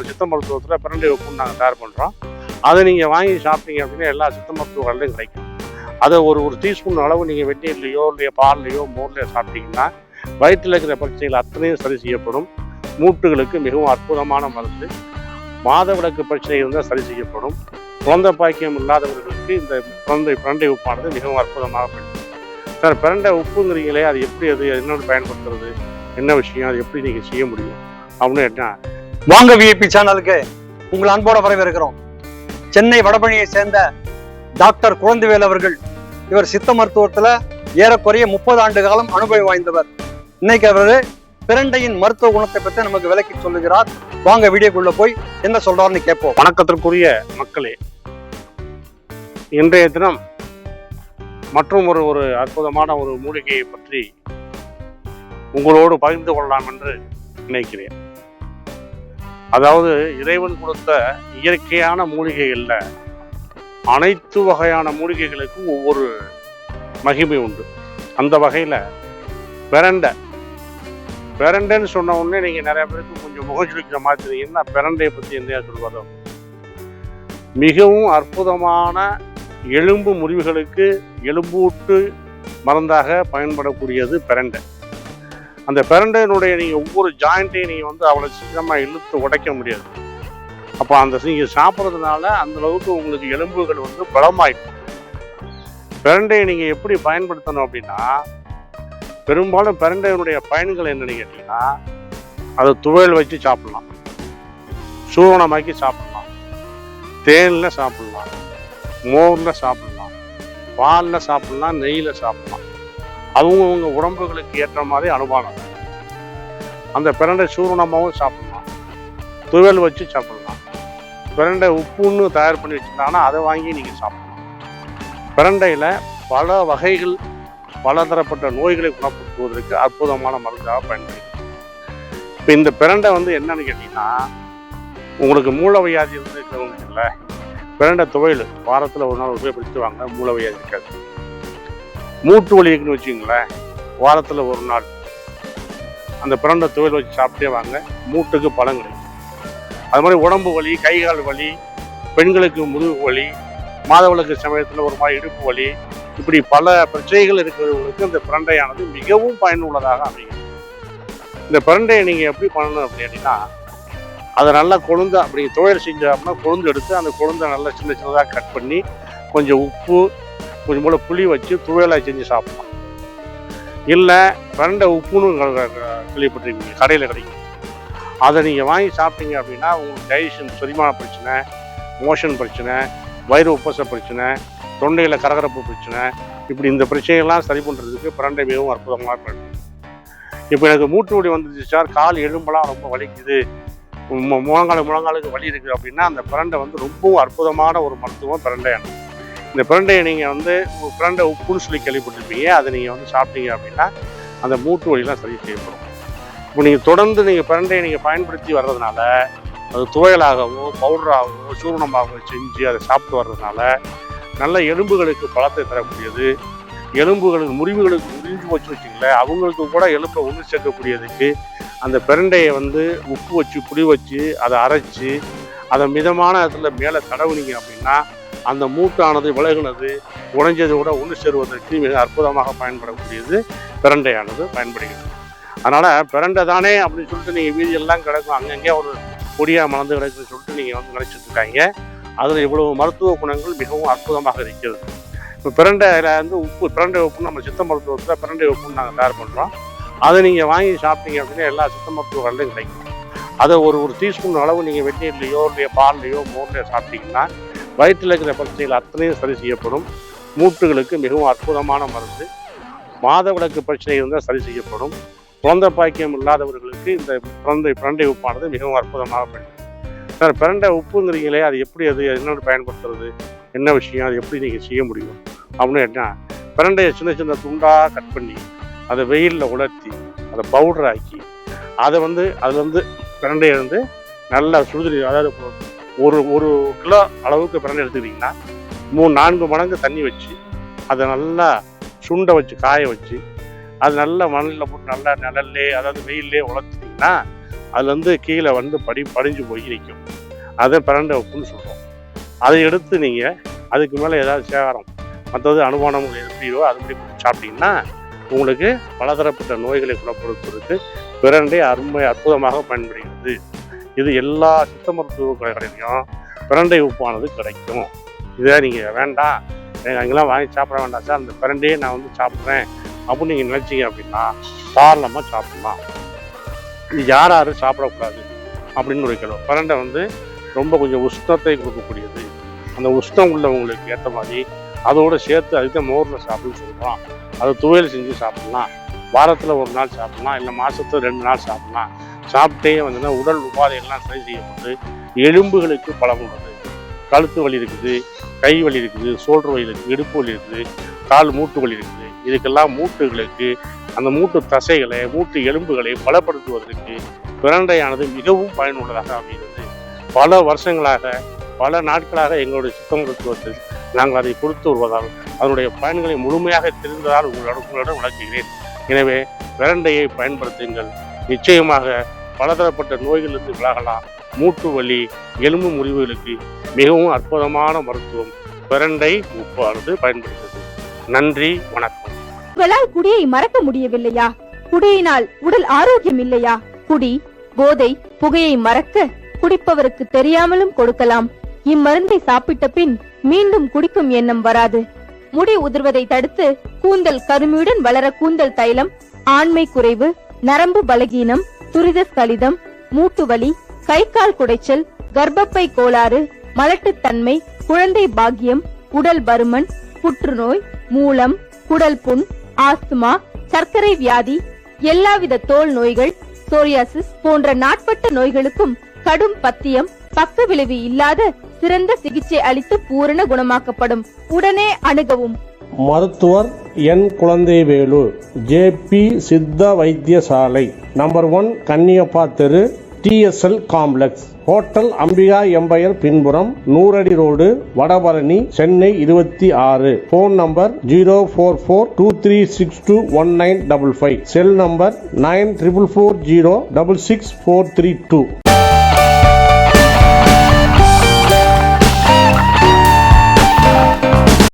நம்ம சித்த மருத்துவத்தில் பிரண்டை உப்புன்னு நாங்கள் தயார் பண்ணுறோம் அதை நீங்கள் வாங்கி சாப்பிட்டீங்க அப்படின்னா எல்லா சித்த மருத்துவங்கள்லையும் கிடைக்கும். அதை ஒரு ஒரு டீஸ்பூன் அளவு நீங்கள் வெந்நீர்லையோ இல்லையோ பால்லையோ மோர்லையோ சாப்பிட்டீங்கன்னா வயிற்றில் இருக்கிற பிரச்சனைகள் அத்தனையும் சரி செய்யப்படும். மூட்டுகளுக்கு மிகவும் அற்புதமான மருந்து. மாதவிலக்கு பிரச்சனை இருந்தால் சரி செய்யப்படும். குழந்தை பாக்கியம் இல்லாதவர்களுக்கு இந்த குழந்தை பிரண்டை உப்பானது மிகவும் அற்புதமாக பயன்படும். சார் பிரண்டை உப்புங்கிறீங்களே அது எப்படி அது என்னென்னு பயன்படுத்துறது? என்ன விஷயம்? அது எப்படி நீங்கள் செய்ய முடியும்? அப்படின்னு என்ன வாங்க விஐபி சேனலுக்கு உங்கள் அன்போட வரவேற்கிறோம். சென்னை வடபழனியை சேர்ந்த டாக்டர் குழந்தைவேல் அவர்கள் இவர் சித்த மருத்துவத்துல ஏறக்குறைய முப்பது ஆண்டு காலம் அனுபவம் வாய்ந்தவர். இன்னைக்கு அவர் பிரண்டையின் மருத்துவ குணத்தை பற்றி நமக்கு விளக்கி சொல்லுகிறார். வாங்க வீடியோக்குள்ள போய் என்ன சொல்றாருன்னு கேட்போம். வணக்கத்திற்குரிய மக்களே இன்றைய தினம் மற்றும் ஒரு ஒரு அற்புதமான ஒரு மூலிகையை பற்றி உங்களோடு பகிர்ந்து கொள்ளலாம் என்று நினைக்கிறேன். அதாவது இறைவன் கொடுத்த இயற்கையான மூலிகைகளில் அனைத்து வகையான மூலிகைகளுக்கும் ஒவ்வொரு மகிமை உண்டு. அந்த வகையில் பெரண்டை. பெரண்டைன்னு சொன்ன உடனே நீங்கள் நிறைய பேருக்கு கொஞ்சம் முகச்சுளிக்கிற மாதிரி தெரியுங்கன்னா பெரண்டையை பற்றி பத்தி என்ன சொல்வதோ மிகவும் அற்புதமான எலும்பு முறிவுகளுக்கு எலும்பூட்டு மருந்தாக பயன்படக்கூடியது பெரண்டை. அந்த பெரண்டைனுடைய நீங்கள் ஒவ்வொரு ஜாயிண்ட்டையும் நீங்கள் வந்து அவ்வளோ சீக்கிரமாக இழுத்து உடைக்க முடியாது. அப்போ அந்த நீங்கள் சாப்பிட்றதுனால அந்த அளவுக்கு உங்களுக்கு எலும்புகள் வந்து பலமாயிடும் பெரண்டையை நீங்கள் எப்படி பயன்படுத்தணும் அப்படின்னா பெரும்பாலும் பெரண்டையினுடைய பயன்கள் என்னன்னு கேட்டிங்கன்னா அதை துவையல் வச்சு சாப்பிட்லாம். சூரணமாக்கி சாப்பிட்லாம். தேனில் சாப்பிட்லாம். மோரில் சாப்பிட்லாம். பாலில் சாப்பிட்லாம். நெய்யில் சாப்பிட்லாம். அவங்கவுங்க உடம்புகளுக்கு ஏற்ற மாதிரி அனுமானம் அந்த பிரண்டை சூரணமாகவும் சாப்பிடலாம். துவல் வச்சு சாப்பிடலாம். பிரண்டை உப்புன்னு தயார் பண்ணி வச்சுருந்தாங்கன்னா அதை வாங்கி நீங்கள் சாப்பிடலாம். பிரண்டையில் பல வகைகள் பலதரப்பட்ட நோய்களை குணப்படுத்துவதற்கு அற்புதமான மருந்தாக பயன்படுது இப்போ இந்த பிரண்டை வந்து என்னன்னு கேட்டிங்கன்னா உங்களுக்கு மூலவியாதி இருந்து இருக்கிறவங்க இல்லை பிரண்டை துவையல் வாரத்தில் ஒரு நாள் உபயோகப்படுத்துவாங்க மூளை வியாதி இருக்காது. மூட்டு வலி இருக்குன்னு வச்சுங்களேன் வாரத்தில் ஒரு நாள். அந்த பிரண்டை துவையல் வச்சு சாப்பிட்டே வாங்க. மூட்டுக்கு பலம் கிடைக்கும். அது மாதிரி உடம்பு வலி கை கால் வலி பெண்களுக்கு முதுகு வலி மாதவளுக்கு சமயத்தில் ஒரு மாதிரி இடுப்பு வலி இப்படி பல பிரச்சனைகள் இருக்கிறவங்களுக்கு இந்த பிரண்டையானது மிகவும் பயனுள்ளதாக அமையும் இந்த பிரண்டையை நீங்கள் எப்படி பண்ணணும் அப்படின்னா அதை நல்லா கொழுந்து அப்படி துவையல் செஞ்சோம்னா கொழுந்து எடுத்து அந்த கொழுந்தை நல்லா சின்ன சின்னதாக கட் பண்ணி கொஞ்சம் உப்பு கொஞ்சம் போல் புளி வச்சு துவையலாக செஞ்சு சாப்பிடலாம். இல்லை பிரண்டை உப்புன்னு கேள்விப்பட்டிருக்கீங்க கடையில் கிடைக்கும். அதை நீங்கள் வாங்கி சாப்பிட்டீங்க அப்படின்னா உங்களுக்கு டைஜஷன் செரிமான பிரச்சனை மோஷன் பிரச்சனை வயிறு உப்பச பிரச்சனை தொண்டையில் கரகரப்பு பிரச்சனை இப்படி இந்த பிரச்சனையெல்லாம் சரி பண்ணுறதுக்கு பிரண்டை மிகவும் அற்புதமாக இருக்கும் இப்போ எனக்கு மூட்டு வலி வந்துச்சு சார் கால் எலும்பெல்லாம் ரொம்ப வலிக்குது. மு- முழங்காலுக்கு வலி இருக்குது அப்படின்னா அந்த பிரண்டை வந்து ரொம்பவும் அற்புதமான ஒரு மருத்துவம் பிரண்டையானது இந்த பிரண்டையை நீங்கள் வந்து பிரண்டை உப்புன்னு சொல்லி கேள்விப்பட்டிருப்பீங்க. அதை நீங்கள் வந்து சாப்பிட்டீங்க அப்படின்னா அந்த மூட்டு வழிலாம் சரி செய்யப்படும். இப்போ நீங்கள் தொடர்ந்து நீங்கள் பிரண்டையை நீங்கள் பயன்படுத்தி வர்றதுனால அது துவையலாகவோ பவுடராகவோ சூரணமாகவோ செஞ்சு அதை சாப்பிட்டு வர்றதுனால நல்ல எலும்புகளுக்கு பலத்தை தரக்கூடியது. எலும்புகளுக்கு முறிவுகளுக்கு முறிஞ்சு வச்சு வச்சுங்களேன் அவங்களுக்கு கூட எலும்பை ஒன்று சேர்க்கக்கூடியதுக்கு அந்த பிரண்டையை வந்து உப்பு வச்சு புளி வச்சு அதை அரைச்சி அதை மிதமான இடத்துல மேலே தடவுனீங்க அப்படின்னா அந்த மூட்டானது விலகுனது உடைஞ்சது கூட ஒன்று சேருவதற்கு மிக அற்புதமாக பயன்படக்கூடியது பிரண்டையானது பயன்படுகிறது. அதனால் பிரண்டை தானே அப்படின்னு சொல்லிட்டு நீங்கள் வீதியெல்லாம் கிடக்கும் அங்கங்கே ஒரு பொடியாக மலர்ந்து கிடக்குன்னு சொல்லிட்டு நீங்கள் வந்து நினச்சிட்டு இருக்காங்க. அதில் இவ்வளவு மருத்துவ குணங்கள் மிகவும் அற்புதமாக இருக்கிறது. இப்போ பிரண்டையில் வந்து உப்பு பிரண்டை உப்பு நம்ம சித்த மருத்துவத்தில் பிரண்டை உப்புன்னு நாங்கள் தயார் பண்ணுறோம் அதை நீங்கள் வாங்கி சாப்பிட்டீங்க அப்படின்னா எல்லா சித்த மருத்துவங்கள்லையும் கிடைக்கும். அதை ஒரு ஒரு டீஸ்பூன் அளவு நீங்கள் வெந்நீர்லையோ இல்லையோ பால்லையோ மோர்லையோ சாப்பிட்டீங்கன்னா வயிற்றில் இருக்கிற பிரச்சனைகள் அத்தனையும் சரி செய்யப்படும். மூட்டுகளுக்கு மிகவும் அற்புதமான மருந்து. மாதவிலக்கு பிரச்சனை இருந்தால் சரி செய்யப்படும். குழந்தை பாக்கியம் இல்லாதவர்களுக்கு இந்த குழந்தை பிரண்டை உப்பானது மிகவும் அற்புதமாக பயன்படும். சார் பிரண்டை உப்புங்கிறீங்களே அது எப்படி அது என்னென்னு பயன்படுத்துறது? என்ன விஷயம்? அது எப்படி நீங்கள் செய்ய முடியும்? அப்படின்னு என்ன பிரண்டையை சின்ன சின்ன துண்டாக கட் பண்ணி அதை வெயிலில் உலர்த்தி அதை பவுடர் ஆக்கி அதை வந்து அதில் வந்து பிரண்டையை வந்து நல்லா சுடுதண்ணி அதாவது ஒரு ஒரு கிலோ அளவுக்கு பிரண்டை எடுத்துக்கிட்டிங்கன்னா மூணு நான்கு மடங்கு தண்ணி வச்சு அதை நல்லா சுண்டை வச்சு காய வச்சு அது நல்லா மணலில் போட்டு நல்லா நிழல்லே அதாவது வெயிலே வளர்த்துட்டிங்கன்னா அதுலேருந்து கீழே வந்து படி படிஞ்சு போய் நிற்கும். அதை பிரண்டை உப்புன்னு சொல்கிறோம் அதை எடுத்து நீங்கள் அதுக்கு மேலே ஏதாவது சேகாரம் மற்றது அனுமானம் எப்படியோ அதுபடி கொடுத்து சாப்பிட்டீங்கன்னா உங்களுக்கு பலதரப்பட்ட நோய்களை குணப்படுத்துவதற்கு பிரண்டை அருமை அற்புதமாக பயன்படுகிறது. இது எல்லா சித்த மருத்துவ கடைகளிலையும் பிரண்டை உப்பானது கிடைக்கும். இதை நீங்கள் வேண்டாம் எனக்கு அங்கெல்லாம் வாங்கி சாப்பிட வேண்டாம் சார். அந்த பிரண்டையே நான் வந்து சாப்பிட்றேன் அப்படின்னு நீங்கள் நினச்சிங்க அப்படின்னா தாராளமாக சாப்பிட்லாம். இது யார் யாரும் சாப்பிடக்கூடாது அப்படின்னு ஒரு கேள்வி. பிரண்டை வந்து ரொம்ப கொஞ்சம் உஷ்ணத்தை கொடுக்கக்கூடியது. அந்த உஷ்ணம் உள்ளவங்களுக்கு ஏற்ற மாதிரி அதோடு சேர்த்து அதுக்கு மோரில் சாப்பிடுன்னு சொல்கிறோம் அதை துவையல் செஞ்சு சாப்பிடலாம். வாரத்தில் ஒரு நாள் சாப்பிட்லாம். இல்லை மாதத்துல ரெண்டு நாள் சாப்பிட்லாம். சாப்பிட்டே வந்தீங்கன்னா உடல் உபாதைகள்லாம் சரி செய்யப்பட்டு எலும்புகளுக்கு பலம் உள்ளது கழுத்து வலி இருக்குது கை வலி இருக்குது சோல்டர் வலி இருக்குது இடுப்பு வலி இருக்குது கால் மூட்டு வலி இருக்குது. இதுக்கெல்லாம் மூட்டுகளுக்கு அந்த மூட்டு தசைகளை மூட்டு எலும்புகளை பலப்படுத்துவதற்கு பிரண்டையானது மிகவும் பயனுள்ளதாக அமைகிறது. பல வருஷங்களாக பல நாட்களாக எங்களுடைய சித்த மருத்துவத்தில் நாங்கள் அதை கொடுத்து வருவதால் அதனுடைய பயன்களை முழுமையாக தெரிந்ததால் உங்களோட உங்களிடம் விளக்குகிறேன். எனவே பிரண்டையை பயன்படுத்துங்கள். நிச்சயமாக பலதரப்பட்ட நோய்களிலிருந்து விலகலாம். மூட்டு வலி எலும்பு முறிவுகளுக்கு மிகவும் அற்புதமான மருத்துவம் பிரண்டை உப்பானது பயன்படுகிறது. நன்றி வணக்கம். உங்களால் குடியை மறக்க முடியவில்லையா? குடியினால் உடல் ஆரோக்கியம் இல்லையா? குடி போதை புகையை மறக்க குடிப்பவருக்கு தெரியாமலும் கொடுக்கலாம். இம்மருந்தை சாப்பிட்ட பின் மீண்டும் குடிக்கும் எண்ணம் வராது. முடி உதிர்வதை தடுத்து கூந்தல் கருமையுடன் வளர கூந்தல் தைலம் ஆண்மை குறைவு நரம்பு பலகீனம் துரித ஸ்கலிதம் மூட்டுவலி கை கால் குடைச்சல் கர்ப்பப்பை கோளாறு மலட்டுத்தன்மை குழந்தை பாக்கியம் உடல் பருமன் புற்றுநோய் மூலம் குடல் புண் ஆஸ்துமா சர்க்கரை வியாதி எல்லாவித தோல் நோய்கள் சோரியாசிஸ் போன்ற நாட்பட்ட நோய்களுக்கும் கடும் பத்தியம் பக்க விளைவு இல்லாத சிறந்த சிகிச்சை அளித்து பூரண குணமாக்கப்படும். உடனே அணுகவும். மருத்துவர் என் குழந்தைவேலு ஜேபி சித்த வைத்தியசாலை நம்பர் ஒன் கன்னியப்பா தெரு TSL complex. Hotel Ambika empire பின்புறம் நூறடி ரோடு வடபழனி சென்னை இருபத்தி ஆறு. Phone number zero four four two three six two one nine double five. Cell number nine triple four zero double six four three two.